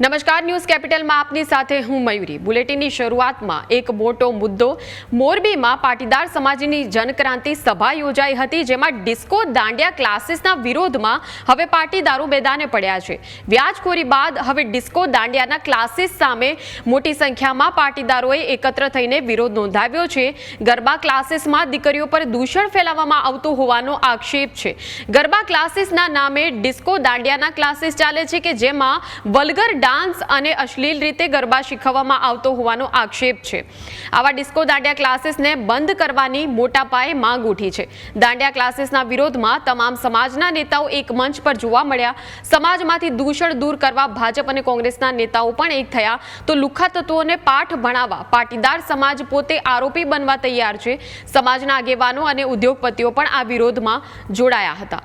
નમસ્કાર, ન્યૂઝ કેપિટલમાં આપની સાથે હું મયુરી. બુલેટિનની શરૂઆતમાં એક મોટો મુદ્દો. મોરબીમાં પાટીદાર સમાજની જનક્રાંતિ સભા યોજાઈ હતી, જેમાં ડિસ્કો દાંડિયા ક્લાસીસના વિરોધમાં હવે પાટીદારો મેદાને પડ્યા છે. વ્યાજખોરી બાદ હવે ડિસ્કો દાંડિયાના ક્લાસીસ સામે મોટી સંખ્યામાં પાટીદારોએ એકત્ર થઈને વિરોધ નોંધાવ્યો છે. ગરબા ક્લાસીસમાં દીકરીઓ પર દૂષણ ફેલાવવામાં આવતું હોવાનો આક્ષેપ છે. ગરબા ક્લાસીસના નામે ડિસ્કો દાંડિયાના ક્લાસીસ ચાલે છે કે જેમાં વલ્ગર ડાન્સ અને અશ્લીલ રીતે ગરબા શીખવવામાં આવતો હોવાનો આક્ષેપ છે. આવા ડિસ્કો દાંડિયા ક્લાસીસને બંધ કરવાની મોટા પાયે માંગ ઉઠી છે. દાંડિયા ક્લાસીસના વિરોધમાં તમામ સમાજના નેતાઓ એક મંચ પર જોવા મળ્યા. સમાજમાંથી દૂષણ દૂર કરવા ભાજપ અને કોંગ્રેસના નેતાઓ પણ એક થયા. તો લુખ્ખા તત્વોને પાઠ ભણાવવા પાટીદાર સમાજ પોતે આરોપી બનવા તૈયાર છે. સમાજના આગેવાનો અને ઉદ્યોગપતિઓ પણ આ વિરોધમાં જોડાયા હતા.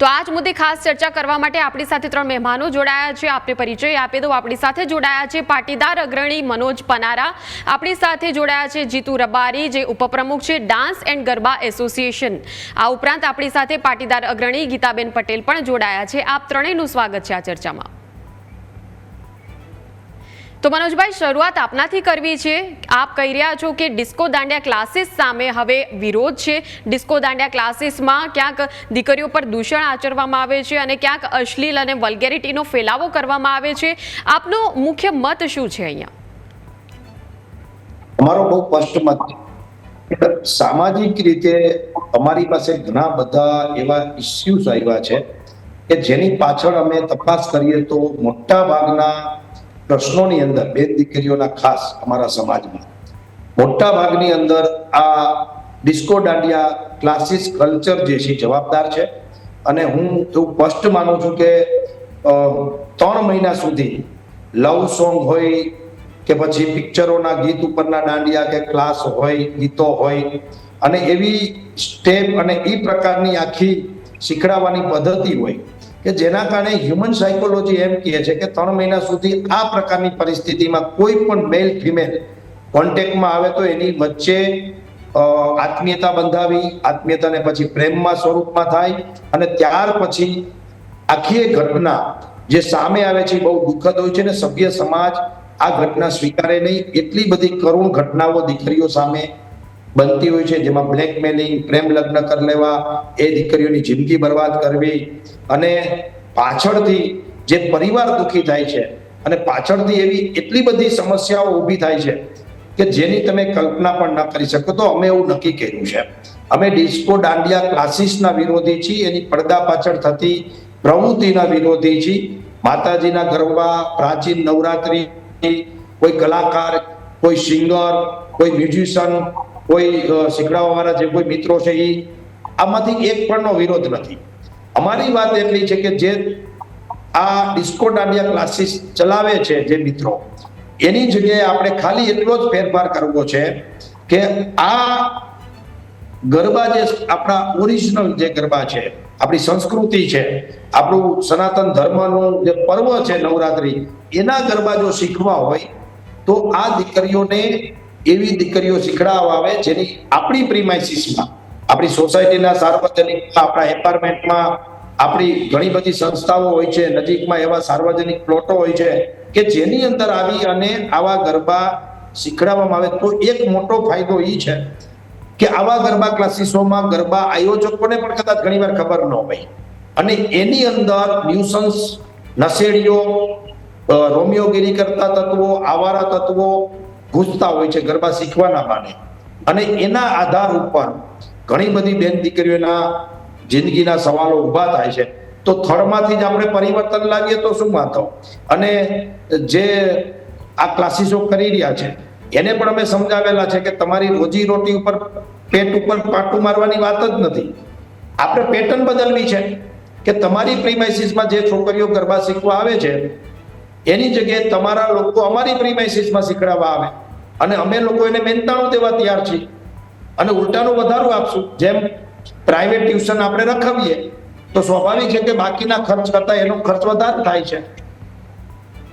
તો આ જ મુદ્દે ખાસ ચર્ચા કરવા માટે આપણી સાથે ત્રણ મહેમાનો જોડાયા છે. આપને પરિચય આપી દઉં આપણી સાથે જોડાયા છે પાટીદાર અગ્રણી મનોજ પનારા. આપણી સાથે જોડાયા છે જીતુ રબારી, જે ઉપપ્રમુખ છે ડાન્સ એન્ડ ગરબા એસોસિએશન. આ ઉપરાંત આપણી સાથે પાટીદાર અગ્રણી ગીતાબેન પટેલ પણ જોડાયા છે. આપ ત્રણેયનું સ્વાગત છે આ ચર્ચામાં. તો મનોજભાઈ, શરૂઆત આપનાથી કરવી છે. આપ કહી રહ્યા છો કે ડિસ્કો દાંડિયા ક્લાસીસ સામે હવે વિરોધ છે. ડિસ્કો દાંડિયા ક્લાસીસમાં ક્યાંક દીકરીઓ પર દૂષણ આચરવામાં આવે છે અને ક્યાંક અશ્લીલ અને વલ્ગેરિટીનો ફેલાવો કરવામાં આવે છે. આપનો મુખ્ય મત શું છે અહીંયા? અમારો બહુ સ્પષ્ટ મત સામાજિક રીતે અમારી પાસે ઘણા બધા એવા ઇસ્યુઝ આવ્યા છે કે જેની પાછળ અમે તપાસ કરીએ તો મોટા ભાગના પ્રશ્નોની અંદર, બે દીકરીઓના ખાસ અમારા સમાજમાં. મોટા ભાગની અંદર આ ડિસ્કો દાંડિયા ક્લાસીસ કલ્ચર જે છે જવાબદાર છે. અને હું એવું સ્પષ્ટ માનું છું કે ત્રણ મહિના સુધી લવ સોંગ હોય કે પછી પિક્ચરોના ગીત ઉપરના દાંડિયા કે ક્લાસ હોય, ગીતો હોય, અને એવી સ્ટેપ અને એ પ્રકારની આખી શીખડાવવાની પદ્ધતિ હોય કે જેના કારણે હ્યુમન સાયકોલોજી એમ કહે છે કે ત્રણ મહિના સુધી આ પ્રકારની પરિસ્થિતિમાં કોઈ પણ મેલ ફિમેલ કોન્ટેક્ટમાં આવે તો એની વચ્ચે આત્મીયતા બંધાવી, આત્મીયતાને પછી પ્રેમમાં સ્વરૂપમાં થાય અને ત્યાર પછી આખી એ ઘટના જે સામે આવે છે બહુ દુઃખદ હોય છે ને સભ્ય સમાજ આ ઘટના સ્વીકારે નહીં. એટલી બધી કરુણ ઘટનાઓ દીકરીઓ સામે બનતી હોય છે, જેમાં બ્લેકમેલિંગ પ્રેમ લગ્ન કરી લેવા, એ દીકરીઓની જિંદગી બરબાદ કરવી અને પાછળથી જે પરિવાર દુઃખી થાય છે અને પાછળથી એવી એટલી બધી સમસ્યાઓ ઊભી થાય છે કે જેની તમે કલ્પના પણ ન કરી શકો. તો અમે એવું નક્કી કર્યું છે. અમે ડિસ્કો દાંડિયા ક્લાસીસના વિરોધી છીએ, એની પડદા પાછળ થતી પ્રવૃત્તિના વિરોધી છીએ. માતાજીના ગરબા પ્રાચીન નવરાત્રી, કોઈ કલાકાર, કોઈ સિંગર, કોઈ મ્યુઝિશિયન કોઈ શીખડાવવાવાળા જે કોઈ મિત્રો છે એ આમાંથી એક પણનો વિરોધ નથી. અમારી વાત એટલી છે કે જે આ ડિસ્કો દાંડિયા ક્લાસીસ ચલાવે છે જે મિત્રો, એની જગ્યાએ આપણે ખાલી એટલો જ ફેરફાર કરવો છે કે આ ગરબા જે આપણા ઓરિજિનલ જે ગરબા છે, આપણી સંસ્કૃતિ છે, આપણું સનાતન ધર્મનું જે પર્વ છે નવરાત્રી, એના ગરબા જો શીખવા હોય તો આ દીકરીઓને એવી દીકરીઓ શીખડાવવા આવે જેની આપણી પ્રિમાઇસીસમાં આપણી સોસાયટીના સાર્વજનિક આપણા એપાર્ટમેન્ટમાં આપણી ઘણી બધી સંસ્થાઓ હોય છે, નજીકમાં એવા સાર્વજનિક પ્લોટો હોય છે, કે જેની અંદર આવી અને આવા ગરબા શીખડાવવામાં આવે, તો એક મોટો ફાયદો એ છે કે આવા ગરબા ક્લાસીસોમાં ગરબા આયોજકોને પણ કદાચ ઘણીવાર ખબર ન હોય. અને એની અંદર ન્યુસન્સ નશેડીઓ રોમિયોગીરી કરતા તત્વો, આવારા તત્વો ઘૂસતા હોય છે, ગરબા શીખવાના બાને અને એના આધાર ઉપર ઘણી બધી બેન દીકરીઓના જિંદગીના સવાલો ઊભા થાય છે. તો થળમાંથી જ આપણે પરિવર્તન લાવીએ તો શું વાંધો? અને જે આ ક્લાસીસો કરી રહ્યા છે, એને પણ અમે સમજાવેલા છે કે તમારી રોજી રોટી ઉપર પેટ ઉપર પાટું મારવાની વાત જ નથી. આપણે પેટર્ન બદલવી છે કે તમારી પ્રીમાઇસીસમાં જે છોકરીઓ ગરબા શીખવા આવે છે એની જગ્યાએ તમારા લોકો અમારી પ્રીમાઇસીસમાં શીખડાવવા આવે. અને અમે લોકો એને મહેનતાણું દેવા તૈયાર છીએ. અને ઉલટાનું વધારું આપશું. જેમ પ્રાઇવેટ ટ્યુશન આપણે રખવીએ, તો સ્વાભાવિક છે કે બાકીના ખર્ચ કરતા એનો ખર્ચ વધારે થાય છે.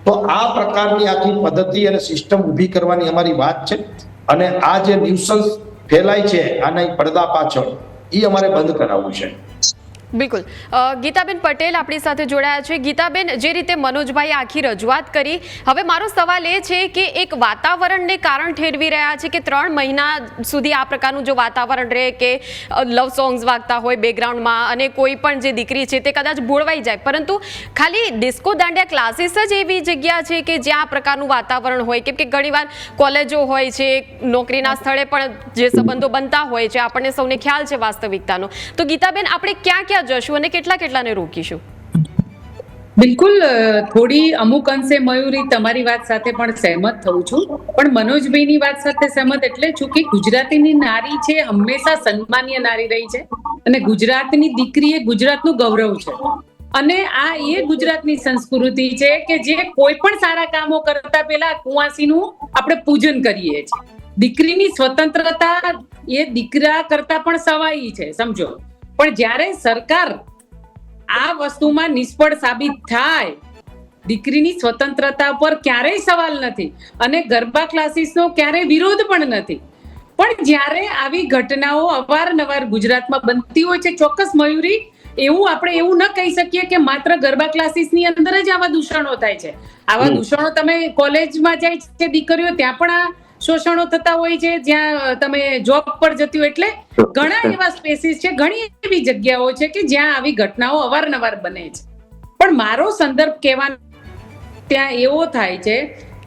તો આ પ્રકારની આખી પદ્ધતિ અને સિસ્ટમ ઊભી કરવાની અમારી વાત છે. અને આ જે ન્યુસન્સ ફેલાય છે, આના પડદા પાછળ એ અમારે બંધ કરાવવું છે. બિલકુલ. ગીતાબેન પટેલ આપણી સાથે જોડાયા છે. ગીતાબેન, જે રીતે મનોજભાઈ આખી રજૂઆત કરી, હવે મારો સવાલ એ છે કે એક વાતાવરણને કારણ ઠેરવી રહ્યા છે કે ત્રણ મહિના સુધી આ પ્રકારનું જો વાતાવરણ રહે કે લવ સોંગ્સ વાગતા હોય બેકગ્રાઉન્ડમાં અને કોઈ પણ જે દીકરી છે તે કદાચ ભોળવાઈ જાય. પરંતુ ખાલી ડિસ્કો દાંડિયા ક્લાસીસ જ એવી જગ્યા છે કે જ્યાં આ પ્રકારનું વાતાવરણ હોય? કેમ કે ઘણીવાર કોલેજો હોય છે, નોકરીના સ્થળે પણ જે સંબંધો બનતા હોય છે, આપણને સૌને ખ્યાલ છે વાસ્તવિકતાનો. તો ગીતાબેન, આપણે ક્યાં ક્યાં જશું અને કેટલા કેટલાને રોકીશું? બિલકુલ થોડી અમુક અંશે મયુરી તમારી વાત સાથે પણ સહેમત થઉં છું. પણ મનોજભાઈની વાત સાથે સહેમત એટલે છું કે ગુજરાતીની નારી છે હંમેશા સન્માનીય નારી રહી છે અને ગુજરાતની દીકરી એ ગુજરાતનું ગૌરવ છે. અને આ એ ગુજરાતની સંસ્કૃતિ છે કે જે કોઈ પણ સારા કામો કરતા પહેલા કુંવાસીનું આપણે પૂજન કરીએ છીએ. દીકરીની સ્વતંત્રતા એ દીકરા કરતા પણ સવાઈ છે, સમજો. પણ જ્યારે સરકાર આ વસ્તુમાં નિષ્ફળ સાબિત થાય દીકરીની સ્વતંત્રતા પર ક્યારેય સવાલ નથી અને ગરબા ક્લાસીસનો ક્યારેય વિરોધ પણ નથી. પણ જ્યારે આવી ઘટનાઓ અવારનવાર ગુજરાતમાં બનતી હોય છે ચોક્કસ મયુરી એવું આપણે એવું ન કહી શકીએ કે માત્ર ગરબા ક્લાસીસની અંદર જ આવા દૂષણો થાય છે. આવા દૂષણો તમે કોલેજમાં જાય છે દીકરીઓ ત્યાં પણ આ શોષણો થતા હોય છે જ્યાં તમે જોબ પર જતી હોય એટલે ઘણા એવા સ્પેસીસ છે ઘણી એવી જગ્યાઓ છે કે જ્યાં આવી ઘટનાઓ અવારનવાર બને છે. પણ મારો સંદર્ભ કહેવાનો ત્યાં એવો થાય છે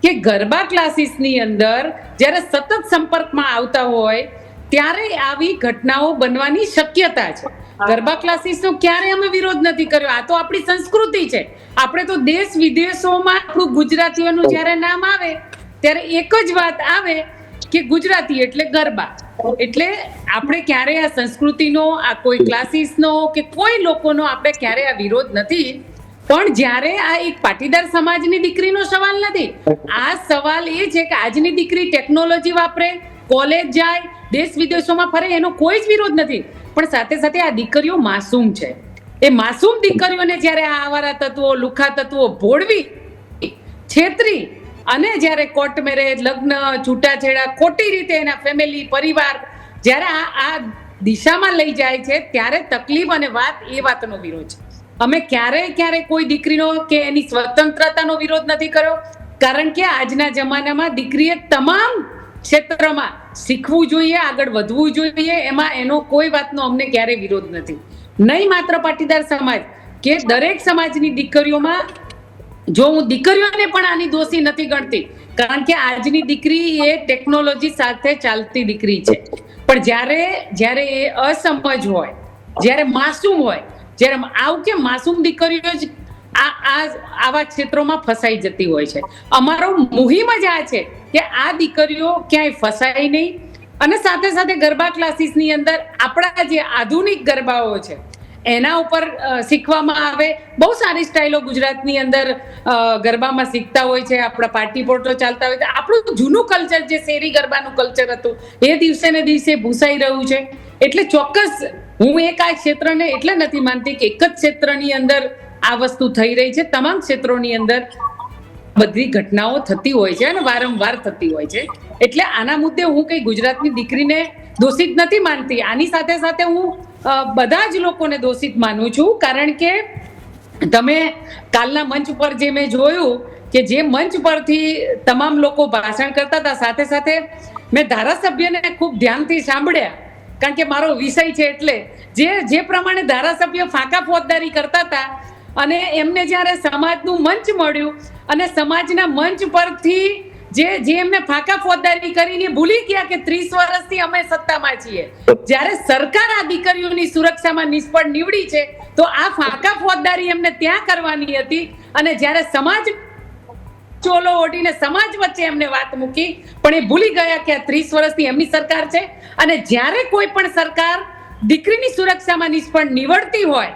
કે ગરબા ક્લાસીસની અંદર જ્યારે સતત સંપર્કમાં આવતા હોય ત્યારે આવી ઘટનાઓ બનવાની શક્યતા છે. ગરબા ક્લાસીસનો ક્યારે અમે વિરોધ નથી કર્યો? આ તો આપણી સંસ્કૃતિ છે. આપણે તો દેશ વિદેશોમાં આપણું ગુજરાતીઓનું જ્યારે નામ આવે ત્યારે એક જ વાત આવે કે ગુજરાતી એટલે ગરબા. એટલે આપણે ક્યારે આ સંસ્કૃતિનો, આ કોઈ ક્લાસીસનો કે કોઈ લોકોનો આપણે ક્યારે આ વિરોધ નથી. પણ જ્યારે આ એક પાટીદાર સમાજની દીકરીનો સવાલ નથી, આ સવાલ એ છે કે આજની દીકરી ટેકનોલોજી વાપરે, કોલેજ જાય, દેશ વિદેશોમાં ફરે, એનો કોઈ જ વિરોધ નથી. પણ સાથે સાથે આ દીકરીઓ માસૂમ છે. એ માસૂમ દીકરીઓને જ્યારે આ આવારા તત્વો, લુખા તત્વો ભોળવી, છેતરી અને જ્યારે કોર્ટ મેરેજ, લગ્ન, છૂટાછેડા ખોટી રીતે એના ફેમિલી પરિવાર જ્યારે આ દિશામાં લઈ જાય છે, ત્યારે તકલીફ અને વાત એ વાતનો વિરોધ છે. અમે ક્યારેય ક્યારેય કોઈ દીકરીનો કે એની સ્વતંત્રતાનો વિરોધ નથી કર્યો, કારણ કે આજના જમાનામાં દીકરીએ તમામ ક્ષેત્રમાં શીખવું જોઈએ, આગળ વધવું જોઈએ, એમાં એનો કોઈ વાતનો અમને ક્યારેય વિરોધ નથી. નહીં માત્ર પાટીદાર સમાજ, કે દરેક સમાજની દીકરીઓમાં જો હું દીકરીઓને પણ આની દોષી નથી ગણતી, કારણ કે આજની દીકરી એ ટેકનોલોજી સાથે ચાલતી દીકરી છે. પણ જ્યારે જ્યારે એ અસમજ હોય, જ્યારે માસૂમ હોય, જ્યારે આવું કે માસૂમ દીકરીઓ જ આ આ, આવા ક્ષેત્રોમાં ફસાઈ જતી હોય છે. અમારો મુહિમ જ આ છે કે આ દીકરીઓ ક્યાંય ફસાય નહીં. અને સાથે સાથે ગરબા ક્લાસીસની અંદર આપણા જે આધુનિક ગરબાઓ છે એના ઉપર શીખવામાં આવે. બહુ સારી સ્ટાઇલો ગુજરાતની અંદર ગરબામાં શીખતા હોય છે, આપણા પાર્ટી પોટો ચાલતા હોય છે. આપણું જૂનું કલ્ચર જે શેરી ગરબાનું કલ્ચર હતું, એ દિવસે ને દિવસે ભૂસાઈ રહ્યું છે. એટલે ચોક્કસ હું એક આ ક્ષેત્રને એટલે નથી માનતી કે એક જ ક્ષેત્રની અંદર આ વસ્તુ થઈ રહી છે. તમામ ક્ષેત્રોની અંદર બધી ઘટનાઓ થતી હોય છે અને વારંવાર થતી હોય છે. એટલે આના મુદ્દે હું કઈ ગુજરાતની દીકરીને દોષિત નથી માનતી. આની સાથે સાથે હું બધા જ લોકોને દોષિત માનું છું, કારણ કે તમે કાલના મંચ પર જે મેં જોયું કે જે મંચ પરથી તમામ લોકો ભાષણ કરતા હતા, સાથે સાથે મેં ધારાસભ્યને ખૂબ ધ્યાનથી સાંભળ્યા, કારણ કે મારો વિષય છે એટલે જે જે પ્રમાણે ધારાસભ્ય ફાંકા ફોજદારી કરતા હતા અને એમને જ્યારે સમાજનું મંચ મળ્યું અને સમાજના મંચ પરથી જે જે એમને ફાંકા ફોજદારી કરીને ભૂલી ગયા કે ત્રીસ વર્ષથી અમે સત્તામાં છીએ. જ્યારે સરકાર આ દીકરીઓની સુરક્ષામાં નિષ્ફળ નીવડી છે, તો આ ફાંકા ફોજદારી એમને ત્યાં કરવાની હતી અને જ્યારે સમાજ ચોલો ઓઢીને સમાજ વચ્ચે એમને વાત મૂકી, પણ એ ભૂલી ગયા કે આ ત્રીસ વર્ષની એમની સરકાર છે. અને જ્યારે કોઈ પણ સરકાર દીકરીની સુરક્ષામાં નિષ્ફળ નીવડતી હોય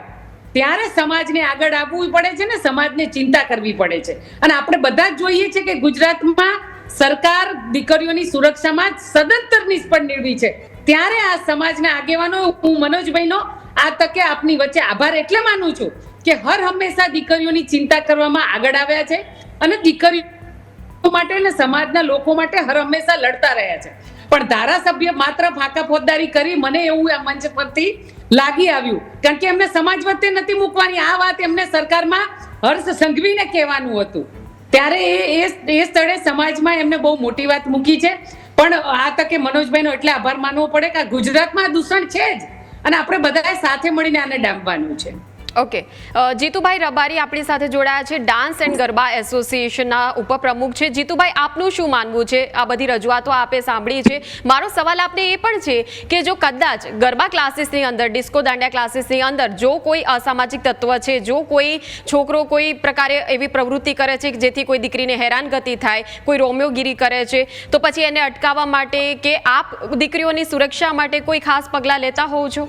ત્યારે સમાજને આગળ આવવું પડે છે ને સમાજને ચિંતા કરવી પડે છે. અને આપણે બધા જ જોઈએ છે કે ગુજરાતમાં સરકાર દીકરીઓની સુરક્ષામાં સદંતર નિષ્ફળ નીવડી છે. ત્યારે આ સમાજના આગેવાનો, હું મનોજભાઈનો, આ તકે આપની વચ્ચે આભાર એટલે માનું છું કે હર હંમેશા દીકરીઓની ચિંતા કરવામાં આગળ આવ્યા છે અને દીકરીઓ માટે અને સમાજના લોકો માટે હર હંમેશા લડતા રહ્યા છે. પણ ધારાસભ્ય માત્ર ફાંકા ફોજદારી કરી મને એવું આ મંચ પરથી લાગી આવ્યું. કારણ કે એમને સમાજ વચ્ચે નથી મૂકવાની. આ વાત એમને સરકારમાં હર્ષ સંઘવીને કહેવાનું હતું. ત્યારે એ એ સ્થળે સમાજમાં એમને બહુ મોટી વાત મૂકી છે. પણ આ તકે મનોજભાઈનો એટલે આભાર માનવો પડે કે ગુજરાતમાં દૂષણ છે જ. અને આપણે બધાએ સાથે મળીને આને ડામવાનું છે. ઓકે જીતુભાઈ રબારી આપણી સાથે જોડાયા છે. ડાન્સ એન્ડ ગરબા એસોસિએશનના ઉપપ્રમુખ છે. જીતુભાઈ, આપનું શું માનવું છે? આ બધી રજૂઆતો આપે સાંભળી છે. મારો સવાલ આપને એ પણ છે કે જો કદાચ ગરબા ક્લાસીસની અંદર ડિસ્કો દાંડિયા ક્લાસીસની અંદર જો કોઈ અસામાજિક તત્વ છે, જો કોઈ છોકરો કોઈ પ્રકારે એવી પ્રવૃત્તિ કરે છે જેથી કોઈ દીકરીને હેરાનગતિ થાય, કોઈ રોમિયોગીરી કરે છે, તો પછી એને અટકાવવા માટે કે આપ દીકરીઓની સુરક્ષા માટે કોઈ ખાસ પગલાં લેતા હોવ છો?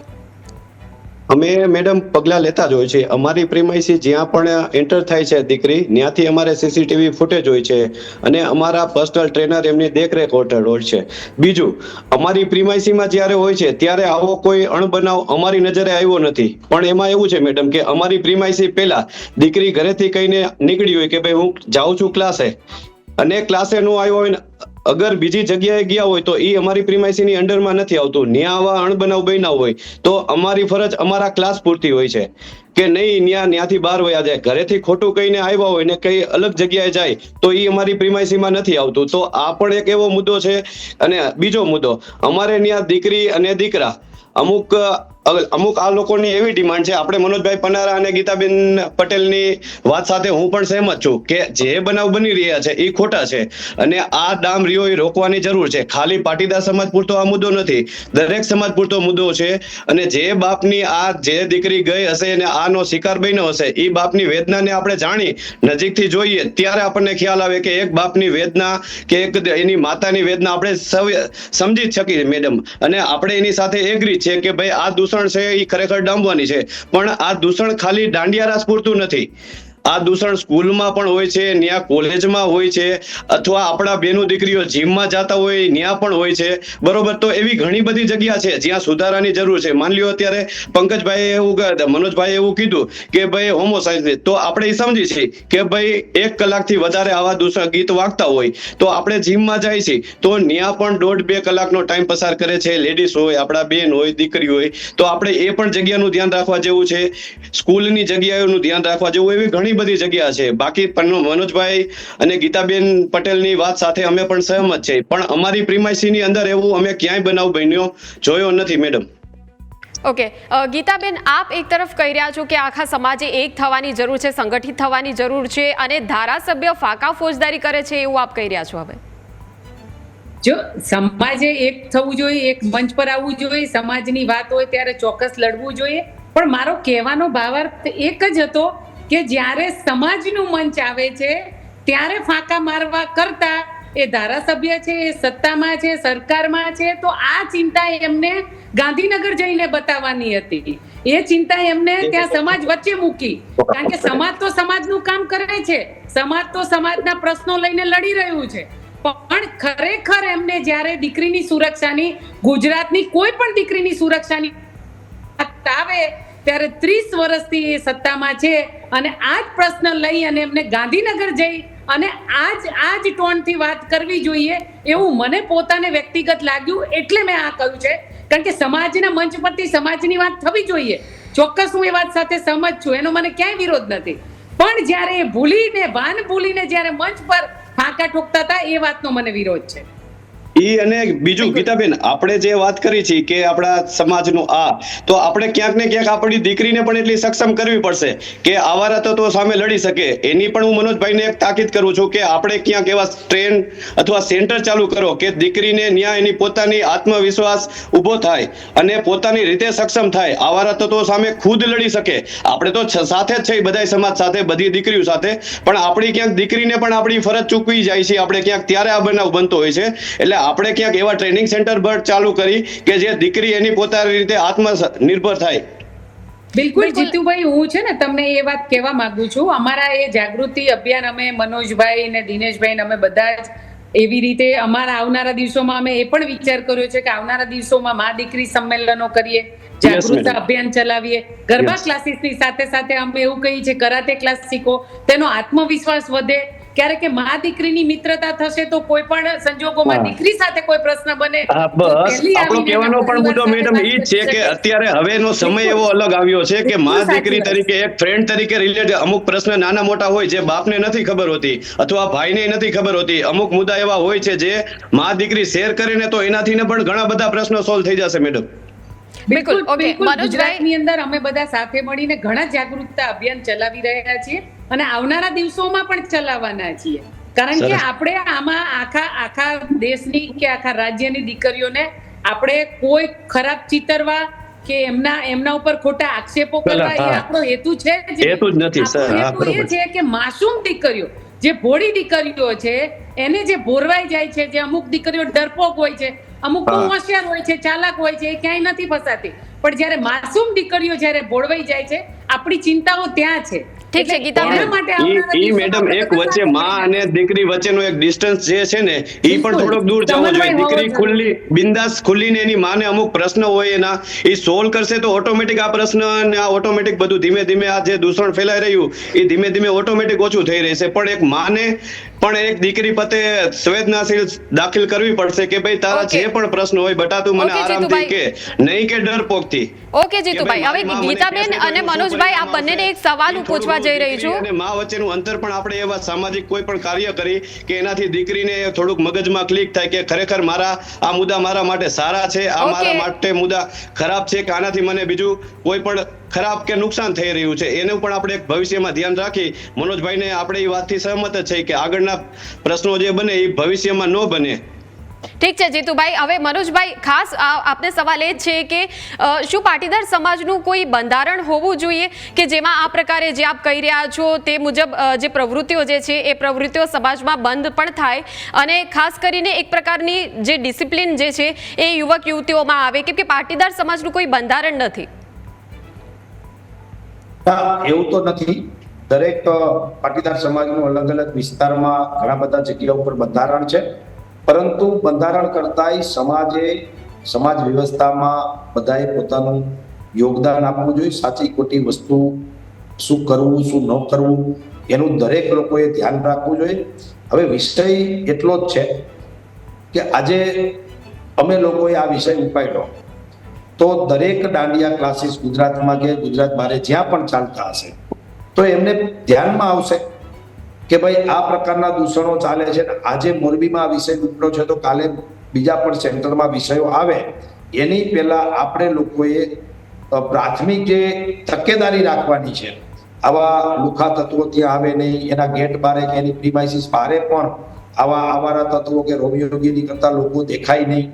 અમે મેડમ પગલાં લેતા જ હોય છે. અમારી પ્રિમાઇસી જ્યાં પણ એન્ટર થાય છે દીકરી, ત્યાંથી અમારે સીસીટીવી ફૂટેજ હોય છે અને અમારા પર્સનલ ટ્રેનર એમની દેખરેખ હોટેલ હોય છે. બીજું, અમારી પ્રિમાઇસીમાં જ્યારે હોય છે ત્યારે આવો કોઈ અણબનાવ અમારી નજરે આવ્યો નથી. પણ એમાં એવું છે મેડમ કે અમારી પ્રિમાઇસી પહેલા દીકરી ઘરેથી કહીને નીકળી હોય કે ભાઈ હું જાઉં છું ક્લાસે. અને ક્લાસે નો આવ્યો હોય અગર બીજી જગ્યાએ ગયા હોય તો એ અમારી પ્રિમાઇસીની અંડરમાં નથી આવતું. ન્યા આવા અણબનાવ બન્યા હોય તો અમારી ફરજ અમારા ક્લાસ પૂરતી હોય છે. કે નહીં, ન્યા ન્યાથી બહાર વયા જાય. ઘરેથી ખોટું કહીને આવ્યા હોય ને કઈ અલગ જગ્યાએ જાય તો એ અમારી પ્રિમાઇસીમાં નથી આવતું. તો આ પણ એક એવો મુદ્દો છે અને બીજો મુદ્દો. અમારે ત્યાં દીકરી અને દીકરા અમુક અમુક આ લોકોની એવી ડિમાન્ડ છે. આપણે મનોજભાઈ પનારા અને ગીતાબેન પટેલની વાત સાથે હું પણ સહેમત છું કે જે બનાવ બની રહ્યા છે એ ખોટા છે. અને આ ડામ રીઓ એ રોકવાની જરૂર છે. ખાલી પાટીદાર સમાજ પૂરતો આ મુદ્દો નથી. દરેક સમાજ પૂરતો મુદ્દો છે. અને જે બાપની આ જે દીકરી ગઈ હશે અને આનો શિકાર બન્યો હશે, એ બાપની વેદનાને આપણે જાણી નજીકથી જોઈએ ત્યારે આપણને ખ્યાલ આવે કે એક બાપની વેદના કે એક એની માતાની વેદના આપણે સમજી શકીએ, મેડમ. અને આપણે એની સાથે એગ્રી છે કે ભાઈ આ દૂષણ છે એ ખરેખર ડામવાની છે. પણ આ દૂષણ ખાલી દાંડિયા રાસ પૂરતું નથી. આ દૂષણ સ્કૂલમાં પણ હોય છે ત્યાં કોલેજમાં હોય છે, અથવા આપણા બેનો દીકરીઓ જીમમાં જતા હોય ત્યાં પણ હોય છે. બરોબર, તો એવી ઘણી બધી જગ્યા છે જ્યાં સુધારાની જરૂર છે. માન લ્યો અત્યારે પંકજભાઈએ એવું મનોજભાઈએ એવું કીધું કે ભાઈ હોમોસાઇડ તો આપણે એ સમજી છીએ કે ભાઈ, એક કલાકથી વધારે આવા દૂષણ ગીત વાગતા હોય, તો આપણે જીમમાં જાય છે તો ત્યાં પણ દોઢ બે કલાકનો ટાઈમ પસાર કરે છે. લેડીઝ હોય, આપણા બેન હોય, દીકરી હોય, તો આપણે એ પણ જગ્યાનું ધ્યાન રાખવા જેવું છે. સ્કૂલની જગ્યાઓનું ધ્યાન રાખવા જેવું, એવી ઘણી બધી જગ્યા છે. બાકી મનોજભાઈ અને ગીતાબેન પટેલની વાત સાથે અમે પણ સહમત છે. પણ અમારી પ્રિમાઇસીની અંદર એવું અમે ક્યાંય બનાવ બન્યો જોયો નથી મેડમ. ઓકે. ગીતાબેન આપ એક તરફ કહી રહ્યા છો કે આખા સમાજે એક થવાની જરૂર છે સંગઠિત થવાની જરૂર છે અને ધારાસભ્ય ફાકા ફોજદારી કરે છે એવું આપ કહી રહ્યા છો હવે? જો સમાજે એક થવું જોઈએ એક મંચ પર આવવું જોઈએ સમાજની વાત હોય ત્યારે ચોક્કસ લડવું જોઈએ. પણ મારો કહેવાનો ભાવાર્થ એક જ હતો કે જ્યારે સમાજનું મંચ આવે છે ત્યારે ફાંકા મારવા કરતા એ ધારાસભ્ય છે એ સત્તામાં છે સરકારમાં છે તો આ ચિંતા એમને ગાંધીનગર જઈને બતાવવાની હતી. એ ચિંતા એમને ત્યાં સમાજ વચ્ચે મૂકી. કારણ કે સમાજ તો સમાજનું કામ કરે છે. સમાજ તો સમાજના પ્રશ્નો લઈને લડી રહ્યું છે. પણ ખરેખર એમને જ્યારે દીકરીની સુરક્ષાની ગુજરાતની કોઈ પણ દીકરીની સુરક્ષાની આવે ત્યારે ત્રીસ વર્ષથી સત્તામાં છે અને આ જ પ્રશ્ન લઈ અને એમને ગાંધીનગર જઈ અને આ જ આ જ ટોનથી વાત કરવી જોઈએ એવું મને પોતાને વ્યક્તિગત લાગ્યું એટલે મેં આ કહ્યું છે. કારણ કે સમાજના મંચ પરથી સમાજની વાત થવી જોઈએ. ચોક્કસ હું એ વાત સાથે સહમત છું, એનો મને ક્યાંય વિરોધ નથી. પણ જ્યારે એ ભૂલીને, ભાન ભૂલીને જ્યારે મંચ પર ફાંકા ઠોકતા હતા, એ વાતનો મને વિરોધ છે. ઈ અને બીજું ગીતાબેન આપણે જે વાત કરી છે કે આપણા સમાજનું આ તો આપણે ક્યાંક ને ક્યાંક આપણી દીકરીને પણ એટલી સક્ષમ કરવી પડશે કે આવારા તત્વો સામે લડી શકે. એની પણ હું મનોજભાઈને એક તાકીદ કરું છું કે આપણે ક્યાંક એવા ટ્રેન અથવા સેન્ટર ચાલુ કરો કે દીકરીને ન્યાય એની પોતાની આત્મવિશ્વાસ ઊભો થાય અને પોતાની રીતે સક્ષમ થાય. આવારા તત્વો સામે ખુદ લડી શકે. આપણે તો સાથે જ છે બધા સમાજ સાથે બધી દીકરીઓ સાથે. પણ આપણી ક્યાંક દીકરીને પણ આપણી ફરજ ચૂકવી જાય છે. આપણે ક્યાંક ત્યારે આ બનાવ બનતો હોય છે. એટલે આપણે ક્યાંક એવા ટ્રેનિંગ સેન્ટર પર ચાલુ કરી કે જે દીકરી એની પોતાની રીતે આત્મનિર્ભર થાય. બિલકુલ. જીતુભાઈ હું છે ને તમને એ વાત કહેવા માંગુ છું. અમારા એ જાગૃતિ અભિયાન અમે મનોજભાઈ ને દિનેશભાઈ ને અમે બધા જ એવી રીતે અમારા આવનારા દિવસોમાં અમે એ પણ વિચાર કર્યો છે કે આવનારા દિવસોમાં મા દીકરી સંમેલનો કરીએ જાગૃતતા અભિયાન ચલાવીએ. ગરબા. ક્લાસીસની સાથે સાથે અમે એવું કહીએ છીએ કરાતે ક્લાસ શીખો. તેનો આત્મવિશ્વાસ વધે ક્યારે કે મા દીકરીની મિત્રતા થશે તો કોઈ પણ સંજોગોમાં દીકરી સાથે કોઈ પ્રશ્ન બને બસ. આપણો કહેવાનો પણ મુદ્દો મેડમ એ છે કે અત્યારે હવેનો સમય એવો અલગ આવ્યો છે કે મા દીકરી તરીકે એક ફ્રેન્ડ તરીકે રિલેટેડ અમુક પ્રશ્ન નાના મોટા હોય જે બાપને નથી ખબર હોતી અથવા ભાઈને નથી ખબર હોતી. અમુક મુદ્દા એવા હોય છે જે મા દીકરી શેર કરીને તો એનાથી ને પણ ઘણા બધા પ્રશ્નો સોલ્વ થઈ જશે મેડમ. બિલકુલ. બિલકુલ મનોજભાઈ- ગુજરાતની અંદર અમે બધા સાથે મળીને ઘણા જાગૃતતા અભિયાન ચલાવી રહ્યા છીએ. અને આવનારા દિવસોમાં પણ ચલાવવાના છીએ. કારણ કે આપણે આમાં આખા આખા દેશની કે આખા રાજ્યની દીકરીઓને આપણે કોઈ ખરાબ ચિતરવા કે એમના એમના ઉપર ખોટા આક્ષેપો કરવા એ આપણો હેતુ છે હેતુ જ નથી, સર. એ છે કે માસૂમ દીકરીઓ જે ભોળી દીકરીઓ છે એને જે ભોરવાઈ જાય છે જે અમુક દીકરીઓ ડરપોક હોય છે અમુક બહુ હોશિયાર હોય છે ચાલાક હોય છે એ ક્યાંય નથી ફસાતી. પણ જ્યારે માસૂમ દીકરીઓ જ્યારે ભોળવાઈ જાય છે આપણી ચિંતાઓ ત્યાં છે. ઠીક છે, ગીતાબેન. માટે ઈ મેડમ એક વચ્ચે માં અને દીકરી વચ્ચેનો એક ડિસ્ટન્સ જે છે ને ઈ પણ. થોડોક દૂર જવો જોઈએ દીકરી ખુલ્લી બિંદાસ ખુલ્લીને એની માને અમુક પ્રશ્ન હોય એના એ સોલ્વ કરશે તો ઓટોમેટિક આ પ્રશ્ન અને આ ઓટોમેટિક બધું ધીમે ધીમે આ જે દૂષણ ફેલાઈ રહ્યું એ ધીમે ધીમે ઓટોમેટિક ઓછું થઈ રહેશે પણ એક માને પણ એક દીકરી પતે સંવેદનાશીલ દાખલ કરવી પડશે કે ભાઈ તારા જે પણ પ્રશ્ન હોય બટા તું મને આરામથી કે નહીં કે ડરપોકથી ઓકે જીતુભાઈ હવે ગીતાબેન અને મનોજભાઈ આ બંનેને એક સવાલ હું પૂછવા જઈ રહી છું. અને માં વચ્ચેનું અંતર પણ આપણે એવા સામાજિક કોઈ પણ કાર્ય કરી કે એનાથી દીકરીને થોડુંક મગજમાં ક્લિક થાય કે ખરેખર મારા આ મુદ્દા મારા માટે સારા છે આ મારા માટે મુદ્દા ખરાબ છે કે આનાથી મને બીજું કોઈ પણ ખરાબ કે નુકસાન થઈ રહ્યું છે. એનું પણ આપણે ભવિષ્યમાં ધ્યાન રાખી મનોજભાઈને આપણે એ વાતથી સહમત જ છે કે આગળના પ્રશ્નો જે બને એ ભવિષ્યમાં ન બને. ઠીક છે, જીતુભાઈ. હવે મનોજભાઈ, ખાસ આપને સવાલ એ છે કે શું પાટીદાર સમાજનું કોઈ બંધારણ હોવું જોઈએ? કે જેમાં આ પ્રકારે જે આપ કહી રહ્યા છો તે મુજબ જે પ્રવૃત્તિઓ જે છે એ પ્રવૃત્તિઓ સમાજમાં બંધ પણ થાય અને ખાસ કરીને એક પ્રકારની જે ડિસિપ્લિન જે છે એ યુવક યુવતીઓમાં આવે કેમ કે પાટીદાર સમાજનું કોઈ બંધારણ નથી. એવું તો નથી. દરેક પાટીદાર સમાજનું અલગ અલગ વિસ્તારમાં ઘણા બધા જગ્યા ઉપર બંધારણ છે. પરંતુ બંધારણ કરતાંય સમાજે, સમાજ વ્યવસ્થામાં બધાએ પોતાનું યોગદાન આપવું જોઈએ, સાચી ખોટી વસ્તુ શું કરવું, શું ન કરવું, એનું દરેક લોકોએ ધ્યાન રાખવું જોઈએ. હવે વિષય એટલો જ છે કે આજે અમે લોકોએ આ વિષય ઉપાડ્યો. તો દરેક દાંડિયા ક્લાસીસ ગુજરાતમાં કે ગુજરાત બારે જ્યાં પણ ચાલતા હશે, તો એમને ધ્યાનમાં આવશે કે ભાઈ આ પ્રકારના દૂષણો ચાલે છે આજે મોરબીમાં આ વિષય ઉપડ્યો છે તો કાલે બીજા પણ સેન્ટરમાં વિષયો આવે. એની પહેલા આપણે લોકોએ પ્રાથમિક જે તકેદારી રાખવાની છે. આવા લુખા તત્વો ત્યાં આવે નહીં, એના ગેટ બારે કે એની પ્રીમાઇસીસ બારે પણ આવા આવારા તત્વો કે રોમિયોગીરી કરતા લોકો દેખાય નહીં.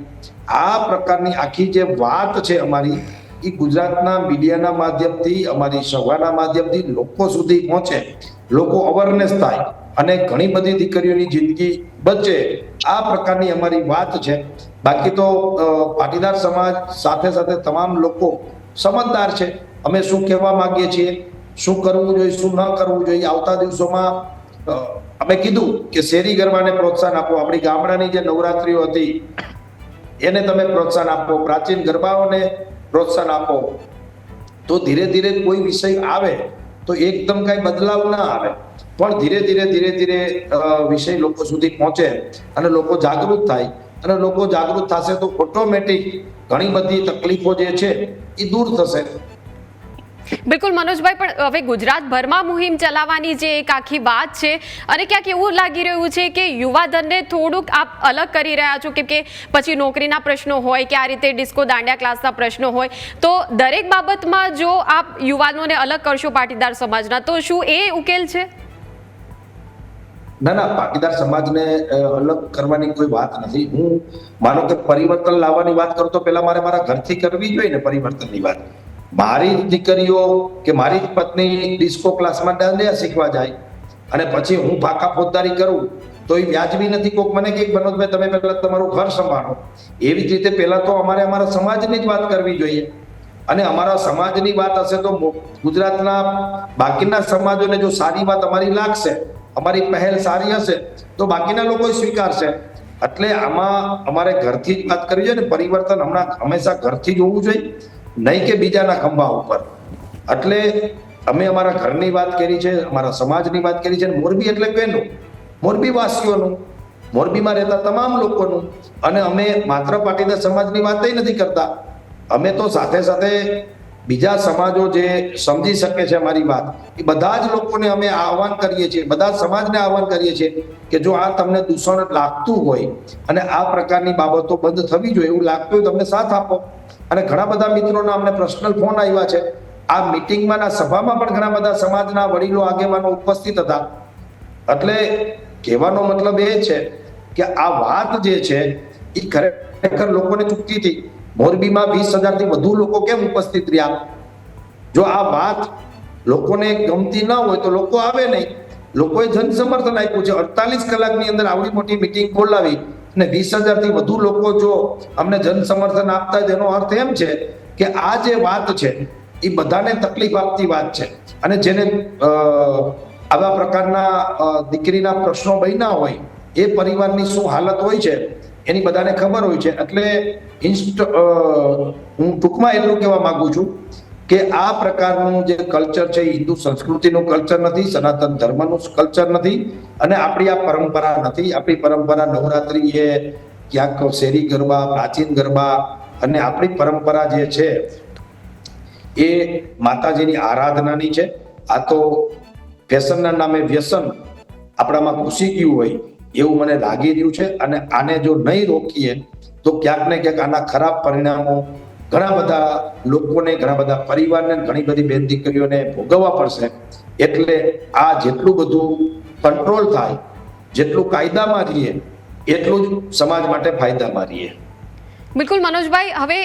આ પ્રકારની આખી જે વાત છે અમારી, એ ગુજરાતના મીડિયાના માધ્યમથી, અમારી સભાના માધ્યમથી લોકો સુધી પહોંચે. લોકો અવેરનેસ થાય અને ઘણી બધી દીકરીઓની જિંદગી બચે. આ પ્રકારની અમારી વાત છે. બાકી તો પાટીદાર સમાજ સાથે સાથે તમામ લોકો સમજદાર છે. અમે શું કહેવા માંગીએ છીએ? શું કરવું જોઈએ, શું ન કરવું જોઈએ? આવતા દિવસોમાં અમે કીધું કે શેરી ગરબાને પ્રોત્સાહન આપો. આપણી ગામડાની જે નવરાત્રીઓ હતી, એને તમે પ્રોત્સાહન આપો. પ્રાચીન ગરબાઓને પ્રોત્સાહન આપો. તો ધીરે ધીરે કોઈ વિષય આવે તો એકદમ કઈ બદલાવ ના આવે. પણ ધીરે ધીરે ધીરે ધીરે વિષય લોકો સુધી પહોંચે અને લોકો જાગૃત થાય. અને લોકો જાગૃત થશે તો ઓટોમેટિક ઘણી બધી તકલીફો જે છે એ દૂર થશે. બિલકુલ મનોજભાઈ, પણ હવે ગુજરાતભરમાં મુહિમ ચલાવવાની જે એક આખી વાત છે, અને ક્યાંક એવું લાગી રહ્યું છે કે યુવાધનને થોડુંક આપ અલગ કરી રહ્યા છો, કેમ કે પછી નોકરીના પ્રશ્નો હોય કે આ રીતે ડિસ્કો દાંડિયા ક્લાસના પ્રશ્નો હોય, તો દરેક બાબતમાં જો આપ યુવાનોને અલગ કરશો પાટીદાર સમાજના, તો શું એ ઉકેલ છે? ના ના, પાટીદાર સમાજને અલગ કરવાની કોઈ વાત નથી. હું માનો કે પરિવર્તન લાવવાની વાત કરું તો પહેલા મારે મારા ઘરથી કરવી જોઈએ ને પરિવર્તનની વાત. મારી દીકરીઓ કે મારી જ પત્ની ડિસ્કો ક્લાસમાં દાંડિયા શીખવા જાય અને પછી હું પાકા ફોજદારી કરું, તો એ વ્યાજબી નથી કોક મને કે મનોજભાઈ તમે પહેલા તમારું ઘર સંભાળો. એવી જ રીતે પહેલા તો અમારે અમારા સમાજની જ વાત કરવી જોઈએ. અને અમારા સમાજની વાત હશે તો ગુજરાતના બાકીના સમાજોને જો સારી વાત અમારી લાગશે, અમારી પહેલ સારી હશે, તો બાકીના લોકો સ્વીકારશે. એટલે આમાં અમારે ઘરથી જ વાત કરવી જોઈએ ને પરિવર્તન હમણાં હંમેશા ઘરથી જ હોવું જોઈએ. નહીં કે બીજાના ખંભા ઉપર. એટલે અમે અમારા ઘરની વાત કરી છે, અમારા સમાજની વાત કરી છે અને મોરબી એટલે કેનું મોરબી વાસીઓનું મોરબીમાં રહેતા તમામ લોકોનું અને અમે માત્ર પાટીદાર સમાજની વાત નથી કરતા. અમે તો સાથે સાથે બીજા સમાજો જે સમજી શકે છે અમારી વાત, એ બધા જ લોકોને અમે આહવાન કરીએ છીએ, બધા સમાજને આહવાન કરીએ છીએ કે જો આ તમને દૂષણ લાગતું હોય અને આ પ્રકારની બાબતો બંધ થવી જોઈએ એવું લાગતું હોય તમને સાથ આપો. અને ઘણા બધા મિત્રોના અમને પર્સનલ ફોન આવ્યા છે. આ મિટિંગમાં સભામાં પણ ઘણા બધા સમાજના વડીલો, આગેવાનો ઉપસ્થિત હતા. એટલે કહેવાનો મતલબ એ છે કે આ વાત જે છે, એ ખરેખર લોકોને ચૂકતી હતી. મોરબીમાં વીસ હજારથી વધુ લોકો કેમ ઉપસ્થિત રહ્યા? જો આ વાત લોકોને ગમતી ન હોય તો લોકો આવે નહીં. લોકોએ જન સમર્થન આપ્યું છે. અડતાલીસ કલાકની અંદર આવડી મોટી મિટિંગ બોલાવી અને વીસ હજારથી વધુ લોકો જો અમને જન સમર્થન આપતા તેનો અર્થ એમ છે કે આ જે વાત છે, એ બધાને તકલીફ આપતી વાત છે. અને જેને આવા પ્રકારના દીકરીના પ્રશ્નો બન્યા હોય, એ પરિવારની શું હાલત હોય છે એની બધાને ખબર હોય છે. એટલે ઇન્સ્ટ હું ટૂંકમાં એટલું કહેવા માંગુ છું કે આ પ્રકારનું જે કલ્ચર છે હિન્દુ સંસ્કૃતિનું કલ્ચર નથી, સનાતન ધર્મનું કલ્ચર નથી અને આપણી આ પરંપરા નથી. આપણી પરંપરા નવરાત્રી એ ક્યાંક શેરી ગરબા, પ્રાચીન ગરબા અને આપણી પરંપરા જે છે, એ માતાજીની આરાધનાની છે. આ તો ફેશનના નામે વ્યસન આપણામાં ઘૂસી ગયું હોય એવું મને લાગી રહ્યું છે અને આને જો નહીં રોકીએ, તો ક્યાંક ને ક્યાંક આના ખરાબ પરિણામો ઘણા બધા લોકોને, ઘણા બધા પરિવારને, ઘણી બધી બેન દીકરીઓને ભોગવવા પડશે. એટલે આ જેટલું બધું કંટ્રોલ થાય, જેટલું કાયદામાં રહીએ, એટલું જ સમાજ માટે ફાયદામાં રહીએ. બિલકુલ, મનોજભાઈ, હવે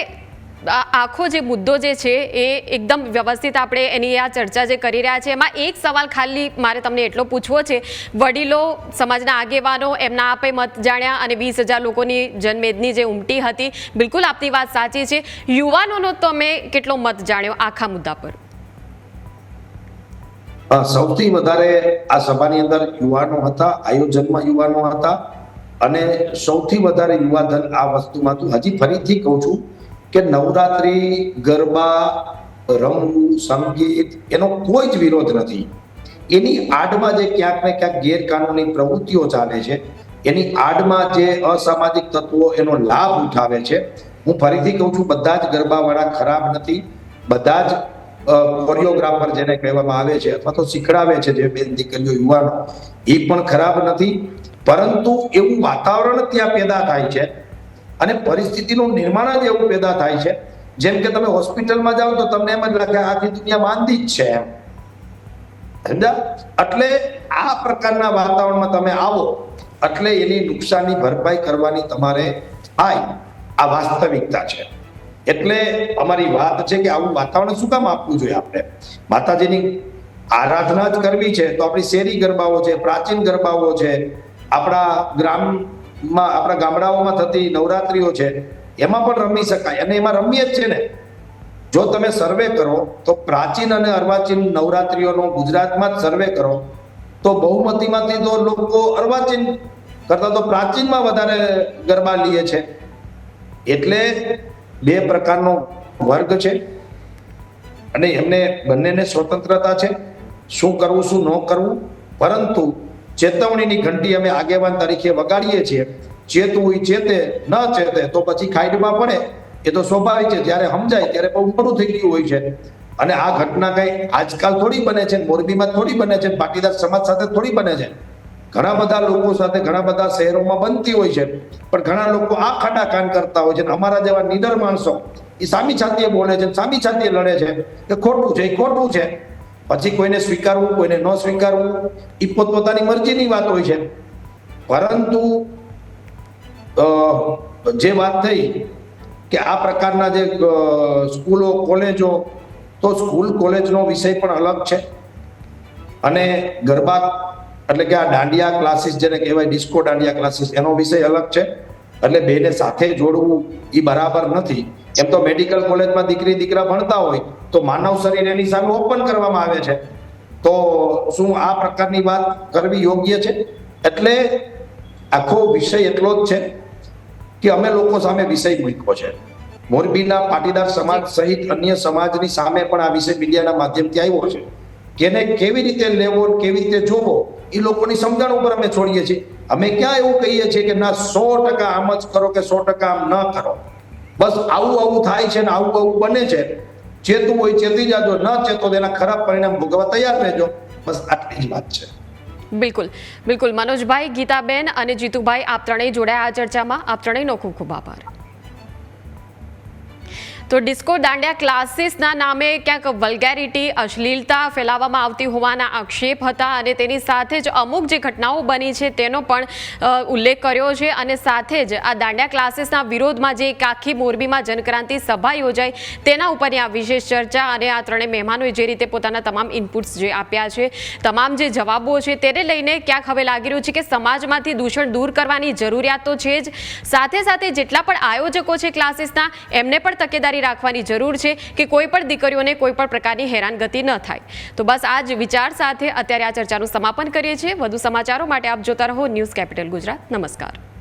આખો જે મુદ્દો જે છે એ એકદમ વ્યવસ્થિત આપણે એની આ ચર્ચા જે કરી રહ્યા છે, એમાં એક સવાલ ખાલી મારે તમને એટલો પૂછવો છે. વડીલો સમાજના આગેવાનો એમના આપે મત જાણ્યા અને વીસ હજાર લોકોની જનમેદની જે ઉમટી હતી, બિલકુલ આપની વાત સાચી છે. યુવાનોનો તમે કેટલો મત જાણ્યો આખા મુદ્દા પર? સૌથી વધારે આ સભાની અંદર યુવાનો હતા આયોજનમાં યુવાનો હતા અને સૌથી વધારે યુવાધન આ વસ્તુમાં હતું હજી ફરીથી કહું છું કે નવરાત્રી, ગરબા રમવું સંગીત એનો કોઈ જ વિરોધ નથી. એની આડમાં જે ક્યાંક ને ક્યાંક ગેરકાનૂની પ્રવૃત્તિઓ ચાલે છે, એની આડમાં જે અસામાજિક તત્વો એનો લાભ ઉઠાવે છે, હું ફરીથી કહું છું, બધા જ ગરબાવાળા ખરાબ નથી, બધા જ કોરિયોગ્રાફર જેને કહેવામાં આવે છે અથવા તો શીખડાવે છે જે બેન દીકરીઓ, યુવાનો, એ પણ ખરાબ નથી. પરંતુ એવું વાતાવરણ ત્યાં પેદા થાય છે અને પરિસ્થિતિનું નિર્માણ જ એવું પેદા થાય છે. જેમ કે તમે હોસ્પિટલમાં જાઓ તો તમને એમ જ લાગે આખી દુનિયા માંદી જ છે એમ. સમજ્યા? એટલે આ પ્રકારના વાતાવરણમાં તમે આવો, એટલે એની નુકસાનની ભરપાઈ કરવાની તમારે થાય. આ વાસ્તવિકતા છે. એટલે અમારી વાત છે કે આવું વાતાવરણ શું કામ આપવું જોઈએ આપણે? માતાજીની આરાધના જ કરવી છે તો આપણી શેરી ગરબાઓ છે, પ્રાચીન ગરબાઓ છે, આપણા ગ્રામમાં આપણા ગામડાઓમાં થતી નવરાત્રીઓ છે, એમાં પણ રમી શકાય અને એમાં રમીએ જ છે ને. જો તમે સર્વે કરો, તો પ્રાચીન અને અર્વાચીન નવરાત્રીઓનો ગુજરાતમાં જ સર્વે કરો, તો બહુમતીમાંથી તો લોકો અર્વાચીન કરતા તો પ્રાચીનમાં વધારે ગરબા લે છે. એટલે બે પ્રકારનો વર્ગ છે અને એમને બંનેને સ્વતંત્રતા છે. શું કરવું, શું ન કરવું, પરંતુ ચેતવણીની ઘંટી અમે આગેવાન તરીકે વગાડીએ છીએ. ચેતવું એ ચેતે, ન ચેતે, તો પછી ખાઈડમાં પડે. એ તો સ્વાભાવિક છે, જ્યારે સમજાય ત્યારે બહુ મોડું થઈ ગયું હોય છે. અને આ ઘટના કઈ આજકાલ થોડી બને છે, મોરબીમાં થોડી બને છે, પાટીદાર સમાજ સાથે થોડી બને છે. ઘણા બધા લોકો સાથે ઘણા બધા શહેરોમાં બનતી હોય છે. પણ ઘણા લોકો આ ખાડા કાન કરતા હોય છે અમારા જેવા નિડર માણસો એ સામી છાતીએ બોલે છે, સામી છાતીએ લડે છે. કે ખોટું છે એ ખોટું છે. પછી કોઈને સ્વીકારવું, કોઈને ન સ્વીકારવું, એ પોતપોતાની મરજીની વાત હોય છે. પરંતુ જે વાત થઈ કે આ પ્રકારના જે સ્કૂલો, કોલેજો, તો સ્કૂલ, કોલેજનો વિષય પણ અલગ છે. અને ગરબા, એટલે કે આ દાંડિયા ક્લાસીસ જેને કહેવાય, ડિસ્કો દાંડિયા ક્લાસીસ, એનો વિષય અલગ છે. એટલે બેને સાથે જોડવું એ બરાબર નથી. એમ તો મેડિકલ કોલેજમાં દીકરી દીકરા ભણતા હોય, તો માનવ શરીર એની સામે ઓપન કરવામાં આવે છે. તો શું આ પ્રકારની વાત કરવી યોગ્ય છે? એટલે આખો વિષય એટલો જ છે કે અમે લોકો સામે વિષય મૂક્યો છે. મોરબીના પાટીદાર સમાજ સહિત અન્ય સમાજની સામે પણ આ વિષય મીડિયાના માધ્યમથી આવ્યો છે. કેને કેવી રીતે લેવો, કેવી રીતે જોવો એ લોકોની સમજણ ઉપર અમે છોડીએ છીએ. અમે ક્યાં એવું કહીએ છીએ કે ના, સો ટકા આમ જ કરો કે સો ટકા આમ ન કરો. બસ આવું આવું થાય છે ને આવું આવું બને છે. ચેતવું હોય, ચેતી જાજો. ન ચેતો તેના ખરાબ પરિણામ ભોગવવા તૈયાર રહેજો. બસ આટલી જ વાત છે. બિલકુલ બિલકુલ. મનોજભાઈ, ગીતાબેન અને જીતુભાઈ, આપ ત્રણેય જોડાયા આ ચર્ચામાં. આપ ત્રણેયનો ખૂબ ખૂબ આભાર. તો ડિસ્કો દાંડિયા ક્લાસીસના નામે ક્યાંક વલ્ગેરિટી અશ્લીલતા ફેલાવવામાં આવતી હોવાના આક્ષેપ હતા અને તેની સાથે જ અમુક જે ઘટનાઓ બની છે તેનો પણ ઉલ્લેખ કર્યો છે અને સાથે જ આ દાંડિયા ક્લાસીસના વિરોધમાં જે એક આખી મોરબીમાં જનક્રાંતિ સભા યોજાઈ તેના ઉપરની આ વિશેષ ચર્ચા અને આ ત્રણેય મહેમાનોએ જે રીતે પોતાના તમામ ઇનપુટ્સ જે આપ્યા છે, તમામ જે જવાબો છે તેને લઈને ક્યાંક હવે લાગી રહ્યું છે કે સમાજમાંથી દૂષણ દૂર કરવાની જરૂરિયાત તો છે જ. સાથે સાથે જેટલા પણ આયોજકો છે ક્લાસીસના, એમને પણ તકેદારી રાખવાની જરૂર છે કે કોઈ પણ દીકરીઓને કોઈ પણ પ્રકારની હેરાનગતિ ન થાય. તો બસ આ જ વિચાર સાથે અત્યારે આ ચર્ચાનું સમાપન કરીએ છીએ. વધુ સમાચારો માટે આપ જોતા રહો ન્યૂઝ કેપિટલ ગુજરાત. નમસ્કાર.